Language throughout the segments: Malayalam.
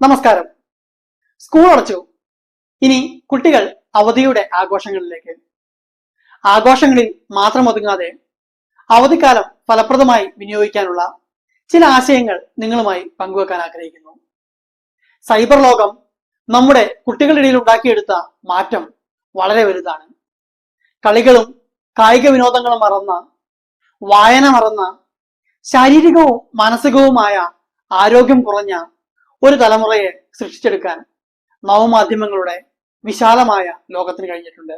നമസ്കാരം. സ്കൂൾ അടച്ചു ഇനി കുട്ടികൾ അവധിയുടെ ആഘോഷങ്ങളിലേക്ക്. ആഘോഷങ്ങളിൽ മാത്രം ഒതുങ്ങാതെ അവധിക്കാലം ഫലപ്രദമായി വിനിയോഗിക്കാനുള്ള ചില ആശയങ്ങൾ നിങ്ങളുമായി പങ്കുവെക്കാൻ ആഗ്രഹിക്കുന്നു. സൈബർ ലോകം നമ്മുടെ കുട്ടികളുടെ ഇടയിൽ ഉണ്ടാക്കിയെടുത്ത മാറ്റം വളരെ വലുതാണ്. കളികളും കായിക വിനോദങ്ങളും മറന്ന വായന മറന്ന ശാരീരികവും മാനസികവുമായ ആരോഗ്യം കുറഞ്ഞ ഒരു തലമുറയെ സൃഷ്ടിച്ചെടുക്കാൻ നവമാധ്യമങ്ങളുടെ വിശാലമായ ലോകത്തിന് കഴിഞ്ഞിട്ടുണ്ട്.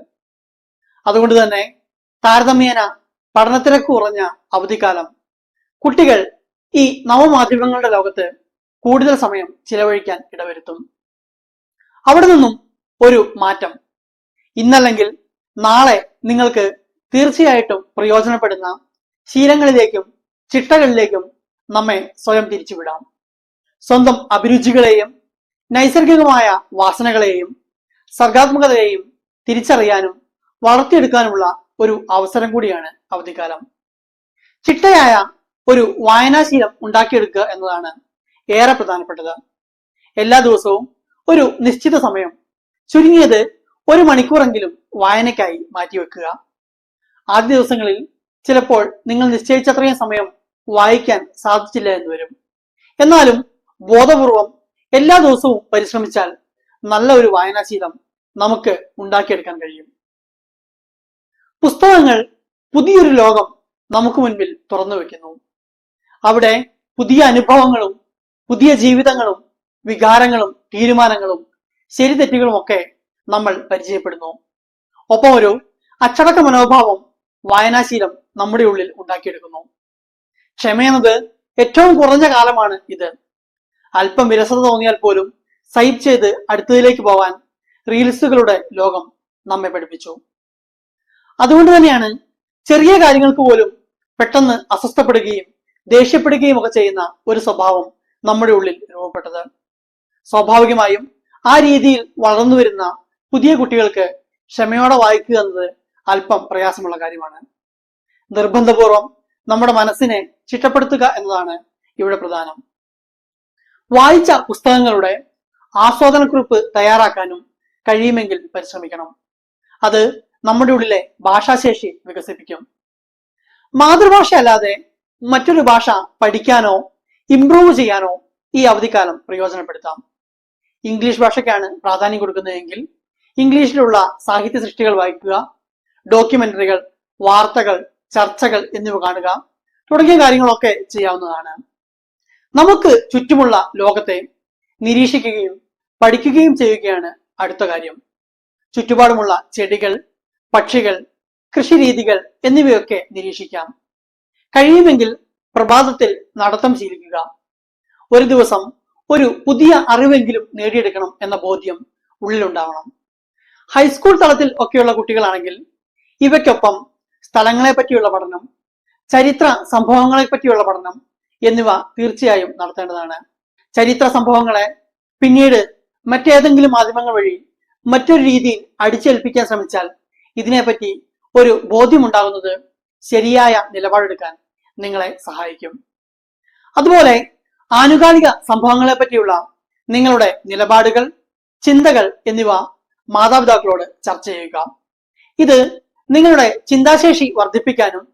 അതുകൊണ്ട് തന്നെ താരതമ്യേന പഠനത്തിരക്ക് കുറഞ്ഞ അവധിക്കാലം കുട്ടികൾ ഈ നവമാധ്യമങ്ങളുടെ ലോകത്ത് കൂടുതൽ സമയം ചിലവഴിക്കാൻ ഇടവരുത്തും. അവിടെ നിന്നും ഒരു മാറ്റം. ഇന്നല്ലെങ്കിൽ നാളെ നിങ്ങൾക്ക് തീർച്ചയായിട്ടും പ്രയോജനപ്പെടുന്ന ശീലങ്ങളിലേക്കും ചിട്ടകളിലേക്കും നമ്മെ സ്വയം തിരിച്ചുവിടാം. സ്വന്തം അഭിരുചികളെയും നൈസർഗികമായ വാസനകളെയും സർഗാത്മകതയെയും തിരിച്ചറിയാനും വളർത്തിയെടുക്കാനുമുള്ള ഒരു അവസരം കൂടിയാണ് അവധിക്കാലം. ചിട്ടയായ ഒരു വായനാശീലം ഉണ്ടാക്കിയെടുക്കുക എന്നതാണ് ഏറെ പ്രധാനപ്പെട്ടത്. എല്ലാ ദിവസവും ഒരു നിശ്ചിത സമയം ചുരുങ്ങിയത് ഒരു മണിക്കൂറെങ്കിലും വായനയ്ക്കായി മാറ്റിവെക്കുക ആദ്യ ദിവസങ്ങളിൽ ചിലപ്പോൾ നിങ്ങൾ നിശ്ചയിച്ചത്രയും സമയം വായിക്കാൻ സാധിച്ചില്ല എന്ന് വരും. എന്നാലും ബോധപൂർവം എല്ലാ ദിവസവും പരിശ്രമിച്ചാൽ നല്ല ഒരു വായനാശീലം നമുക്ക് ഉണ്ടാക്കിയെടുക്കാൻ കഴിയും. പുസ്തകങ്ങൾ പുതിയൊരു ലോകം നമുക്ക് മുൻപിൽ തുറന്നു വെക്കുന്നു. അവിടെ പുതിയ അനുഭവങ്ങളും പുതിയ ജീവിതങ്ങളും വികാരങ്ങളും തീരുമാനങ്ങളും ശരി തെറ്റുകളും ഒക്കെ നമ്മൾ പരിചയപ്പെടുന്നു. ഒപ്പം ഒരു അച്ചടക്ക മനോഭാവം വായനാശീലം നമ്മുടെ ഉള്ളിൽ ഉണ്ടാക്കിയെടുക്കുന്നു. ക്ഷമയെന്നത് ഏറ്റവും കുറഞ്ഞ കാലമാണ് ഇത്. അല്പം വിരസത തോന്നിയാൽ പോലും സൈപ്പ് ചെയ്ത് അടുത്തതിലേക്ക് പോവാൻ റീൽസുകളുടെ ലോകം നമ്മെ പഠിപ്പിച്ചു. അതുകൊണ്ട് തന്നെയാണ് ചെറിയ കാര്യങ്ങൾക്ക് പോലും പെട്ടെന്ന് അസ്വസ്ഥപ്പെടുകയും ദേഷ്യപ്പെടുകയും ഒക്കെ ചെയ്യുന്ന ഒരു സ്വഭാവം നമ്മുടെ ഉള്ളിൽ രൂപപ്പെട്ടത്. സ്വാഭാവികമായും ആ രീതിയിൽ വളർന്നു വരുന്ന പുതിയ കുട്ടികൾക്ക് ക്ഷമയോടെ വായിക്കുക എന്നത് അല്പം പ്രയാസമുള്ള കാര്യമാണ്. നിർബന്ധപൂർവം നമ്മുടെ മനസ്സിനെ ചിട്ടപ്പെടുത്തുക എന്നതാണ് ഇവിടെ പ്രധാനം. വായിച്ച പുസ്തകങ്ങളുടെ ആസ്വാദനക്കുറിപ്പ് തയ്യാറാക്കാനും കഴിയുമെങ്കിൽ പരിശ്രമിക്കണം. അത് നമ്മുടെ ഉള്ളിലെ ഭാഷാശേഷി വികസിപ്പിക്കും. മാതൃഭാഷ അല്ലാതെ മറ്റൊരു ഭാഷ പഠിക്കാനോ ഇംപ്രൂവ് ചെയ്യാനോ ഈ അവധിക്കാലം പ്രയോജനപ്പെടുത്താം. ഇംഗ്ലീഷ് ഭാഷയ്ക്കാണ് പ്രാധാന്യം കൊടുക്കുന്നതെങ്കിൽ ഇംഗ്ലീഷിലുള്ള സാഹിത്യ സൃഷ്ടികൾ വായിക്കുക ഡോക്യുമെന്ററികൾ വാർത്തകൾ ചർച്ചകൾ എന്നിവ കാണുക തുടങ്ങിയ കാര്യങ്ങളൊക്കെ ചെയ്യാവുന്നതാണ്. നമുക്ക് ചുറ്റുമുള്ള ലോകത്തെ നിരീക്ഷിക്കുകയും പഠിക്കുകയും ചെയ്യുകയാണ് അടുത്ത കാര്യം. ചുറ്റുപാടുമുള്ള ചെടികൾ പക്ഷികൾ കൃഷിരീതികൾ എന്നിവയൊക്കെ നിരീക്ഷിക്കാം. കഴിയുമെങ്കിൽ പ്രഭാതത്തിൽ നടത്തം ശീലിക്കുക. ഒരു ദിവസം ഒരു പുതിയ അറിവെങ്കിലും നേടിയെടുക്കണം എന്ന ബോധ്യം ഉള്ളിലുണ്ടാവണം. ഹൈസ്കൂൾ തലത്തിൽ ഒക്കെയുള്ള കുട്ടികളാണെങ്കിൽ ഇവയ്ക്കൊപ്പം സ്ഥലങ്ങളെ പറ്റിയുള്ള പഠനം ചരിത്ര സംഭവങ്ങളെ പറ്റിയുള്ള പഠനം എന്നിവ തീർച്ചയായും നടത്തേണ്ടതാണ്. ചരിത്ര സംഭവങ്ങളെ പിന്നീട് മറ്റേതെങ്കിലും മാധ്യമങ്ങൾ വഴി മറ്റൊരു രീതിയിൽ അടിച്ചേൽപ്പിക്കാൻ ശ്രമിച്ചാൽ ഇതിനെപ്പറ്റി ഒരു ബോധ്യമുണ്ടാകുന്നത് ശരിയായ നിലപാടെടുക്കാൻ നിങ്ങളെ സഹായിക്കും. അതുപോലെ ആനുകാലിക സംഭവങ്ങളെ പറ്റിയുള്ള നിങ്ങളുടെ നിലപാടുകൾ ചിന്തകൾ എന്നിവ മാതാപിതാക്കളോട് ചർച്ച ചെയ്യുക. ഇത് നിങ്ങളുടെ ചിന്താശേഷി വർദ്ധിപ്പിക്കാനും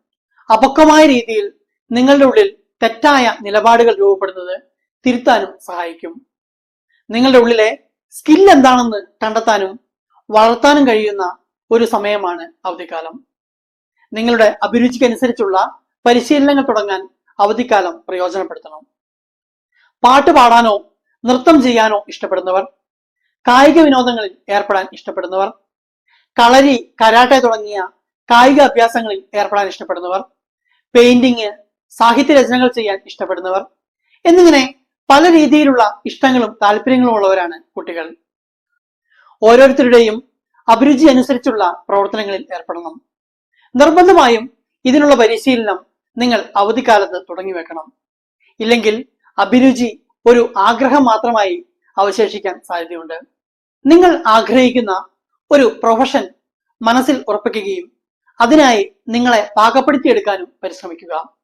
അപക്വമായ രീതിയിൽ നിങ്ങളുടെ ഉള്ളിൽ തെറ്റായ നിലപാടുകൾ രൂപപ്പെടുന്നത് തിരുത്താനും സഹായിക്കും. നിങ്ങളുടെ ഉള്ളിലെ സ്കിൽ എന്താണെന്ന് കണ്ടെത്താനും വളർത്താനും കഴിയുന്ന ഒരു സമയമാണ് അവധിക്കാലം. നിങ്ങളുടെ അഭിരുചിക്കനുസരിച്ചുള്ള പരിശീലനങ്ങൾ തുടങ്ങാൻ അവധിക്കാലം പ്രയോജനപ്പെടുത്തണം. പാട്ട് പാടാനോ നൃത്തം ചെയ്യാനോ ഇഷ്ടപ്പെടുന്നവർ കായിക വിനോദങ്ങളിൽ ഏർപ്പെടാൻ ഇഷ്ടപ്പെടുന്നവർ കളരി കരാട്ടെ തുടങ്ങിയ കായിക അഭ്യാസങ്ങളിൽ ഏർപ്പെടാൻ ഇഷ്ടപ്പെടുന്നവർ പെയിന്റിങ് സാഹിത്യ രചനകൾ ചെയ്യാൻ ഇഷ്ടപ്പെടുന്നവർ എന്നിങ്ങനെ പല രീതിയിലുള്ള ഇഷ്ടങ്ങളും താല്പര്യങ്ങളും ഉള്ളവരാണ് കുട്ടികൾ. ഓരോരുത്തരുടെയും അഭിരുചി അനുസരിച്ചുള്ള പ്രവർത്തനങ്ങളിൽ ഏർപ്പെടണം. നിർബന്ധമായും ഇതിനുള്ള പരിശീലനം നിങ്ങൾ അവധിക്കാലത്ത് തുടങ്ങി വെക്കണം. ഇല്ലെങ്കിൽ അഭിരുചി ഒരു ആഗ്രഹം മാത്രമായി അവശേഷിക്കാൻ സാധ്യതയുണ്ട്. നിങ്ങൾ ആഗ്രഹിക്കുന്ന ഒരു പ്രൊഫഷൻ മനസ്സിൽ ഉറപ്പിക്കുകയും അതിനായി നിങ്ങളെ പാകപ്പെടുത്തിയെടുക്കാനും പരിശ്രമിക്കുക.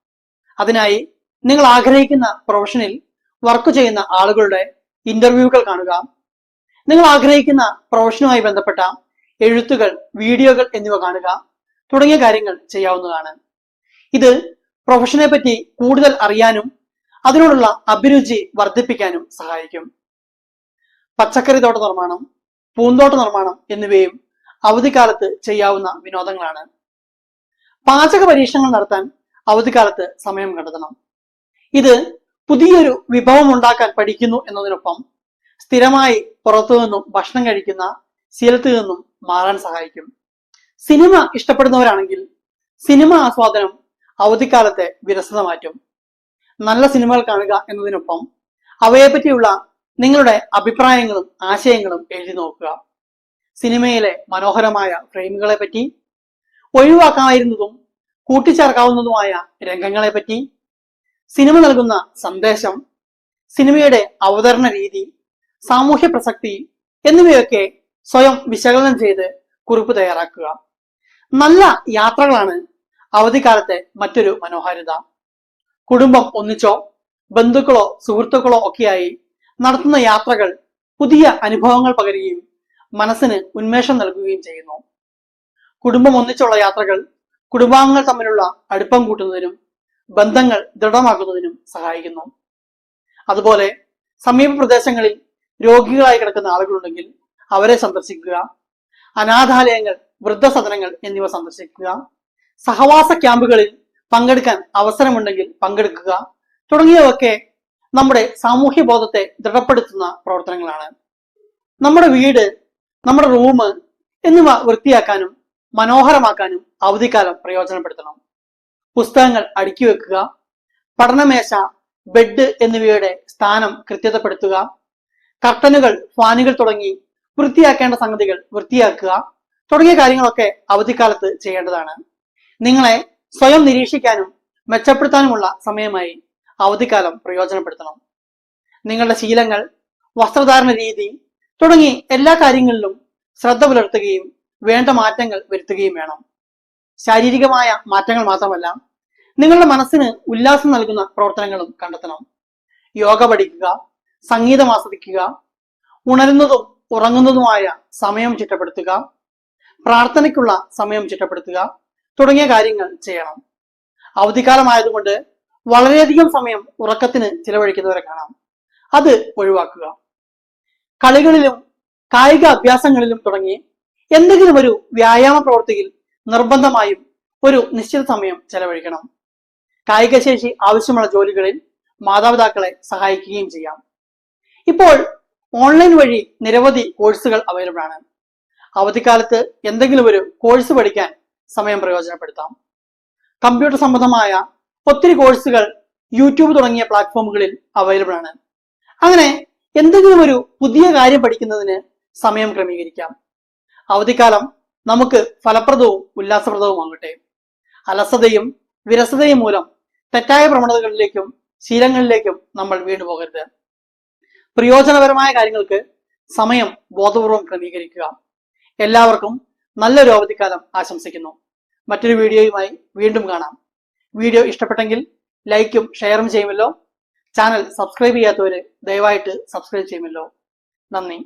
അതിനായി നിങ്ങൾ ആഗ്രഹിക്കുന്ന പ്രൊഫഷനിൽ വർക്ക് ചെയ്യുന്ന ആളുകളുടെ ഇന്റർവ്യൂകൾ കാണുക. നിങ്ങൾ ആഗ്രഹിക്കുന്ന പ്രൊഫഷനുമായി ബന്ധപ്പെട്ട എഴുത്തുകൾ വീഡിയോകൾ എന്നിവ കാണുക. തുടങ്ങിയ കാര്യങ്ങൾ ചെയ്യാവുന്നതാണ്. ഇത് പ്രൊഫഷനെ പറ്റി കൂടുതൽ അറിയാനും അതിനോടുള്ള അഭിരുചി വർദ്ധിപ്പിക്കാനും സഹായിക്കും. പച്ചക്കറി തോട്ട നിർമ്മാണം പൂന്തോട്ട നിർമ്മാണം എന്നിവയും അവധിക്കാലത്ത് ചെയ്യാവുന്ന വിനോദങ്ങളാണ്. പാചക പരീക്ഷണങ്ങൾ നടത്താൻ അവധിക്കാലത്ത് സമയം കണ്ടെത്തണം. ഇത് പുതിയൊരു വിഭവം ഉണ്ടാക്കാൻ പഠിക്കുന്നു എന്നതിനൊപ്പം സ്ഥിരമായി പുറത്തു നിന്നും ഭക്ഷണം കഴിക്കുന്ന ശീലത്തിൽ നിന്നും മാറാൻ സഹായിക്കും. സിനിമ ഇഷ്ടപ്പെടുന്നവരാണെങ്കിൽ സിനിമ ആസ്വാദനം അവധിക്കാലത്തെ വിരസത മാറ്റും. നല്ല സിനിമകൾ കാണുക എന്നതിനൊപ്പം അവയെപ്പറ്റിയുള്ള നിങ്ങളുടെ അഭിപ്രായങ്ങളും ആശയങ്ങളും എഴുതി നോക്കുക. സിനിമയിലെ മനോഹരമായ ഫ്രെയിമുകളെ പറ്റി ഒഴിവാക്കാമായിരുന്നതും കൂട്ടിച്ചേർക്കാവുന്നതുമായ രംഗങ്ങളെ പറ്റി സിനിമ നൽകുന്ന സന്ദേശം സിനിമയുടെ അവതരണ രീതി സാമൂഹ്യ പ്രസക്തി എന്നിവയൊക്കെ സ്വയം വിശകലനം ചെയ്ത് കുറിപ്പ് തയ്യാറാക്കുക. നല്ല യാത്രകളാണ് അവധിക്കാലത്തെ മറ്റൊരു മനോഹാരിത. കുടുംബം ഒന്നിച്ചോ ബന്ധുക്കളോ സുഹൃത്തുക്കളോ ഒക്കെയായി നടത്തുന്ന യാത്രകൾ പുതിയ അനുഭവങ്ങൾ പകരുകയും മനസ്സിന് ഉന്മേഷം നൽകുകയും ചെയ്യുന്നു. കുടുംബം ഒന്നിച്ചുള്ള യാത്രകൾ കുടുംബാംഗങ്ങൾ തമ്മിലുള്ള അടുപ്പം കൂട്ടുന്നതിനും ബന്ധങ്ങൾ ദൃഢമാക്കുന്നതിനും സഹായിക്കുന്നു. അതുപോലെ സമീപ പ്രദേശങ്ങളിൽ രോഗികളായി കിടക്കുന്ന ആളുകളുണ്ടെങ്കിൽ അവരെ സന്ദർശിക്കുക അനാഥാലയങ്ങൾ വൃദ്ധസദനങ്ങൾ എന്നിവ സന്ദർശിക്കുക സഹവാസ ക്യാമ്പുകളിൽ പങ്കെടുക്കാൻ അവസരമുണ്ടെങ്കിൽ പങ്കെടുക്കുക തുടങ്ങിയവയൊക്കെ നമ്മുടെ സാമൂഹ്യ ബോധത്തെ ദൃഢപ്പെടുത്തുന്ന പ്രവർത്തനങ്ങളാണ്. നമ്മുടെ വീട് നമ്മുടെ റൂം എന്നിവ വൃത്തിയാക്കാനും മനോഹരമാക്കാനും അവധിക്കാലം പ്രയോജനപ്പെടുത്തണം. പുസ്തകങ്ങൾ അടുക്കി വെക്കുക പഠനമേശ ബെഡ് എന്നിവയുടെ സ്ഥാനം കൃത്യതപ്പെടുത്തുക കർട്ടനുകൾ ഫാനുകൾ തുടങ്ങി വൃത്തിയാക്കേണ്ട സംഗതികൾ വൃത്തിയാക്കുക തുടങ്ങിയ കാര്യങ്ങളൊക്കെ അവധിക്കാലത്ത് ചെയ്യേണ്ടതാണ്. നിങ്ങളെ സ്വയം നിരീക്ഷിക്കാനും മെച്ചപ്പെടുത്താനുമുള്ള സമയമായി അവധിക്കാലം പ്രയോജനപ്പെടുത്തണം. നിങ്ങളുടെ ശീലങ്ങൾ വസ്ത്രധാരണ രീതി തുടങ്ങി എല്ലാ കാര്യങ്ങളിലും ശ്രദ്ധ പുലർത്തുകയും വേണ്ട മാറ്റങ്ങൾ വരുത്തുകയും വേണം. ശാരീരികമായ മാറ്റങ്ങൾ മാത്രമല്ല നിങ്ങളുടെ മനസ്സിന് ഉല്ലാസം നൽകുന്ന പ്രവർത്തനങ്ങളും കണ്ടെത്തണം. യോഗ പഠിക്കുക സംഗീതം ആസ്വദിക്കുക ഉണരുന്നതും ഉറങ്ങുന്നതുമായ സമയം ചിട്ടപ്പെടുത്തുക പ്രാർത്ഥനയ്ക്കുള്ള സമയം ചിട്ടപ്പെടുത്തുക തുടങ്ങിയ കാര്യങ്ങൾ ചെയ്യണം. അവധിക്കാലമായതുകൊണ്ട് വളരെയധികം സമയം ഉറക്കത്തിന് ചിലവഴിക്കുന്നവരെ കാണാം. അത് ഒഴിവാക്കുക. കളികളിലും കായിക അഭ്യാസങ്ങളിലും തുടങ്ങി എന്തെങ്കിലും ഒരു വ്യായാമ പ്രവൃത്തിയിൽ നിർബന്ധമായും ഒരു നിശ്ചിത സമയം ചെലവഴിക്കണം. കായികശേഷി ആവശ്യമുള്ള ജോലികളിൽ മാതാപിതാക്കളെ സഹായിക്കുകയും ചെയ്യാം. ഇപ്പോൾ ഓൺലൈൻ വഴി നിരവധി കോഴ്സുകൾ അവൈലബിൾ ആണ്. അവധിക്കാലത്ത് എന്തെങ്കിലും ഒരു കോഴ്സ് പഠിക്കാൻ സമയം പ്രയോജനപ്പെടുത്താം. കമ്പ്യൂട്ടർ സംബന്ധമായ ഒത്തിരി കോഴ്സുകൾ യൂട്യൂബ് തുടങ്ങിയ പ്ലാറ്റ്ഫോമുകളിൽ അവൈലബിൾ ആണ്. അങ്ങനെ എന്തെങ്കിലും ഒരു പുതിയ കാര്യം പഠിക്കുന്നതിന് സമയം ക്രമീകരിക്കാം. അവധിക്കാലം നമുക്ക് ഫലപ്രദവും ഉല്ലാസപ്രദവുമാകട്ടെ അലസതയും വിരസതയും മൂലം തെറ്റായ പ്രവണതകളിലേക്കും ശീലങ്ങളിലേക്കും നമ്മൾ വീണ്ടു പോകരുത്. പ്രയോജനപരമായ കാര്യങ്ങൾക്ക് സമയം ബോധപൂർവം ക്രമീകരിക്കുക. എല്ലാവർക്കും നല്ലൊരു അവധിക്കാലം ആശംസിക്കുന്നു. മറ്റൊരു വീഡിയോയുമായി വീണ്ടും കാണാം. വീഡിയോ ഇഷ്ടപ്പെട്ടെങ്കിൽ ലൈക്കും ഷെയറും ചെയ്യുമല്ലോ. ചാനൽ സബ്സ്ക്രൈബ് ചെയ്യാത്തവര് ദയവായിട്ട് സബ്സ്ക്രൈബ് ചെയ്യുമല്ലോ. നന്ദി.